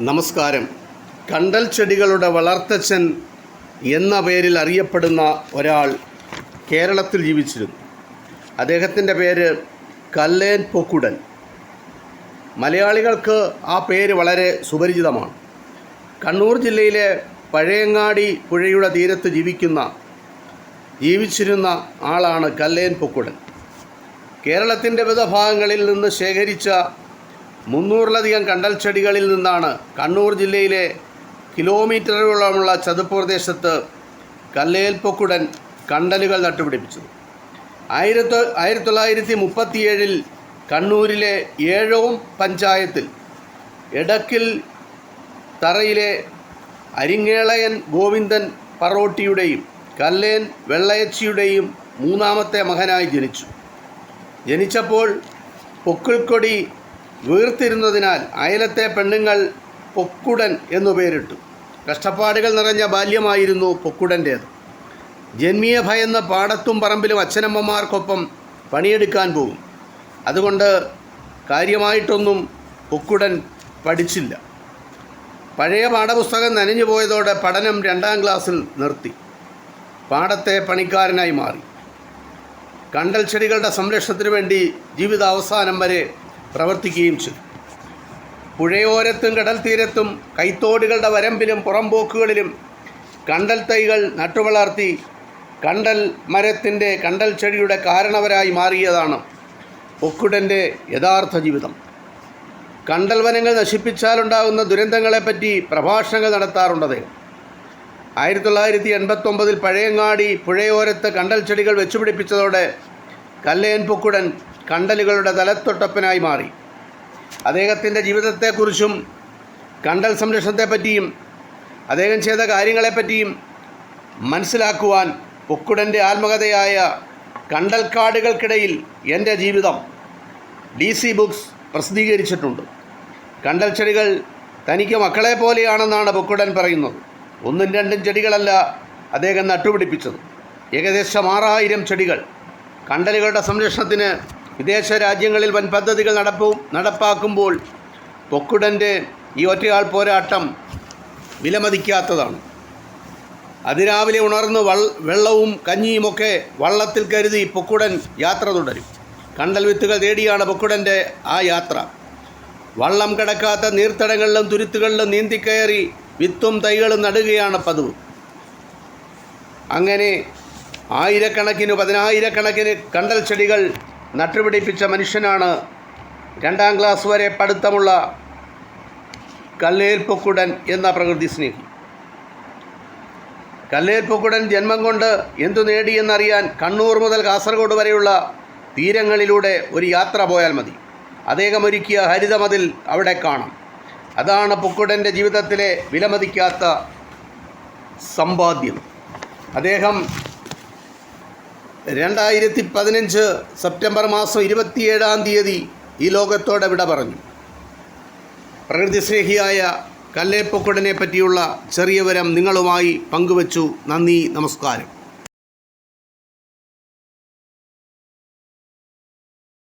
നമസ്കാരം. കണ്ടൽ ചെടികളുടെ വളർത്തച്ഛൻ എന്ന പേരിൽ അറിയപ്പെടുന്ന ഒരാൾ കേരളത്തിൽ ജീവിച്ചിരുന്നു. അദ്ദേഹത്തിന്റെ പേര് കല്ലേൻ പൊക്കുടൻ. മലയാളികൾക്ക് ആ പേര് വളരെ സുപരിചിതമാണ്. കണ്ണൂർ ജില്ലയിലെ പഴയങ്ങാടി പുഴയുടെ തീരത്ത് ജീവിക്കുന്ന ജീവിച്ചിരുന്ന ആളാണ് കല്ലേൻ പൊക്കുടൻ. കേരളത്തിന്റെ വിവിധ ഭാഗങ്ങളിൽ നിന്ന് ശേഖരിച്ച മുന്നൂറിലധികം കണ്ടൽ ചെടികളിൽ നിന്നാണ് കണ്ണൂർ ജില്ലയിലെ കിലോമീറ്ററുകളോളമുള്ള ചതുപ്പ് പ്രദേശത്ത് കല്ലേൽപ്പൊക്കുടൻ കണ്ടലുകൾ നട്ടുപിടിപ്പിച്ചത്. ആയിരത്തി ആയിരത്തി തൊള്ളായിരത്തി മുപ്പത്തിയേഴിൽ കണ്ണൂരിലെ ഏഴോം പഞ്ചായത്തിൽ എടക്കിൽ തറയിലെ അരിങ്ങേളയൻ ഗോവിന്ദൻ പറോട്ടിയുടെയും കല്ലേൻ വെള്ളയച്ചിയുടെയും മൂന്നാമത്തെ മകനായി ജനിച്ചു. ജനിച്ചപ്പോൾ പൊക്കിൾക്കൊടി വീർത്തിരുന്നതിനാൽ അയലത്തെ പെണ്ണുങ്ങൾ പൊക്കുടൻ എന്നു പേരിട്ടു. കഷ്ടപ്പാടുകൾ നിറഞ്ഞ ബാല്യമായിരുന്നു പൊക്കുടന്റേത്. ജന്മിയെ ഭയന്ന് പാടത്തും പറമ്പിലും അച്ഛനമ്മമാർക്കൊപ്പം പണിയെടുക്കാൻ പോകും അതുകൊണ്ട് കാര്യമായിട്ടൊന്നും പൊക്കുടൻ പഠിച്ചില്ല. പഴയ പാഠപുസ്തകം നനഞ്ഞു പോയതോടെ പഠനം രണ്ടാം ക്ലാസ്സിൽ നിർത്തി. പാടത്തെ പണിക്കാരനായി മാറി. കണ്ടൽ ചെടികളുടെ സംരക്ഷണത്തിന് വേണ്ടി ജീവിതാവസാനം വരെ പ്രവർത്തിക്കുകയും ചെയ്തു. പുഴയോരത്തും കടൽ തീരത്തും കൈത്തോടുകളുടെ വരമ്പിലും പുറംപോക്കുകളിലും കണ്ടൽ തൈകൾ നട്ടുവളർത്തി കണ്ടൽ മരത്തിന്റെ കണ്ടൽ ചെടിയുടെ കാരണവരായി മാറിയതാണ് ഒക്കുടന്റെ യഥാർത്ഥ ജീവിതം. കണ്ടൽ വനങ്ങൾ നശിപ്പിച്ചാലുണ്ടാകുന്ന ദുരന്തങ്ങളെപ്പറ്റി പ്രഭാഷണങ്ങൾ നടത്താറുണ്ട് അദ്ദേഹം ആയിരത്തി തൊള്ളായിരത്തി എൺപത്തൊമ്പതിൽ പഴയങ്ങാടി പുഴയോരത്ത് കണ്ടൽ ചെടികൾ വെച്ചുപിടിപ്പിച്ചതോടെ കല്ലേൻ പൊക്കുടൻ കണ്ടലുകളുടെ തലത്തൊട്ടപ്പനായി മാറി. അദ്ദേഹത്തിന്റെ ജീവിതത്തെക്കുറിച്ചും കണ്ടൽ സംരക്ഷണത്തെപ്പറ്റിയും അദ്ദേഹം ചെയ്ത കാര്യങ്ങളെപ്പറ്റിയും മനസ്സിലാക്കുവാൻ പൊക്കുടന്റെ ആത്മകഥയായ കണ്ടൽക്കാടുകൾക്കിടയിൽ എന്റെ ജീവിതം ഡി സി ബുക്സ് പ്രസിദ്ധീകരിച്ചിട്ടുണ്ട്. കണ്ടൽ ചെടികൾ തനിക്ക് മക്കളെ പോലെയാണെന്നാണ് പൊക്കുടൻ പറയുന്നത്. ഒന്നും രണ്ടും ചെടികളല്ല അദ്ദേഹം നട്ടുപിടിപ്പിച്ചത്. ഏകദേശം ആറായിരം ചെടികൾ കണ്ടലുകളുടെ സംരക്ഷണത്തിന് വിദേശ രാജ്യങ്ങളിൽ വൻ പദ്ധതികൾ നടപ്പും നടപ്പാക്കുമ്പോൾ പൊക്കുടന്റെ ഈ ഒറ്റയാൾ പോരാട്ടം വിലമതിക്കാത്തതാണ്. അതിരാവിലെ ഉണർന്ന് വെള്ളവും കഞ്ഞിയുമൊക്കെ വള്ളത്തിൽ കരുതി പൊക്കുടൻ യാത്ര തുടരും. കണ്ടൽ വിത്തുകൾ തേടിയാണ് പൊക്കുടന്റെ ആ യാത്ര. വള്ളം കിടക്കാത്ത നീർത്തടങ്ങളിലും തുരുത്തുകളിലും നീന്തിക്കയറി വിത്തും തൈകളും നടുകയാണ് പതിവ്. അങ്ങനെ ആയിരക്കണക്കിന് പതിനായിരക്കണക്കിന് കണ്ടൽ ചെടികൾ നട്ടുപിടിപ്പിച്ച മനുഷ്യനാണ്. രണ്ടാം ക്ലാസ് വരെ പഠിത്തമുള്ള കല്ലേൽപ്പൊക്കുടൻ എന്ന പ്രകൃതി സ്നേഹി. കല്ലേൽപ്പൊക്കുടൻ ജന്മം കൊണ്ട് എന്തു നേടിയെന്നറിയാൻ കണ്ണൂർ മുതൽ കാസർഗോഡ് വരെയുള്ള തീരങ്ങളിലൂടെ ഒരു യാത്ര പോയാൽ മതി. അദ്ദേഹം ഒരുക്കിയ ഹരിതമതിൽ അവിടെ കാണാം. അതാണ് പൊക്കുടന്റെ ജീവിതത്തിലെ വിലമതിക്കാത്ത സമ്പാദ്യം. അദ്ദേഹം രണ്ടായിരത്തി പതിനഞ്ച് സെപ്റ്റംബർ മാസം ഇരുപത്തിയേഴാം തീയതി ഈ ലോകത്തോടെ വിട പറഞ്ഞു. പ്രകൃതിസ്നേഹിയായ കല്ലേപ്പൊക്കുടനെ പറ്റിയുള്ള ചെറിയ വരം നിങ്ങളുമായി പങ്കുവച്ചു. നന്ദി നമസ്കാരം.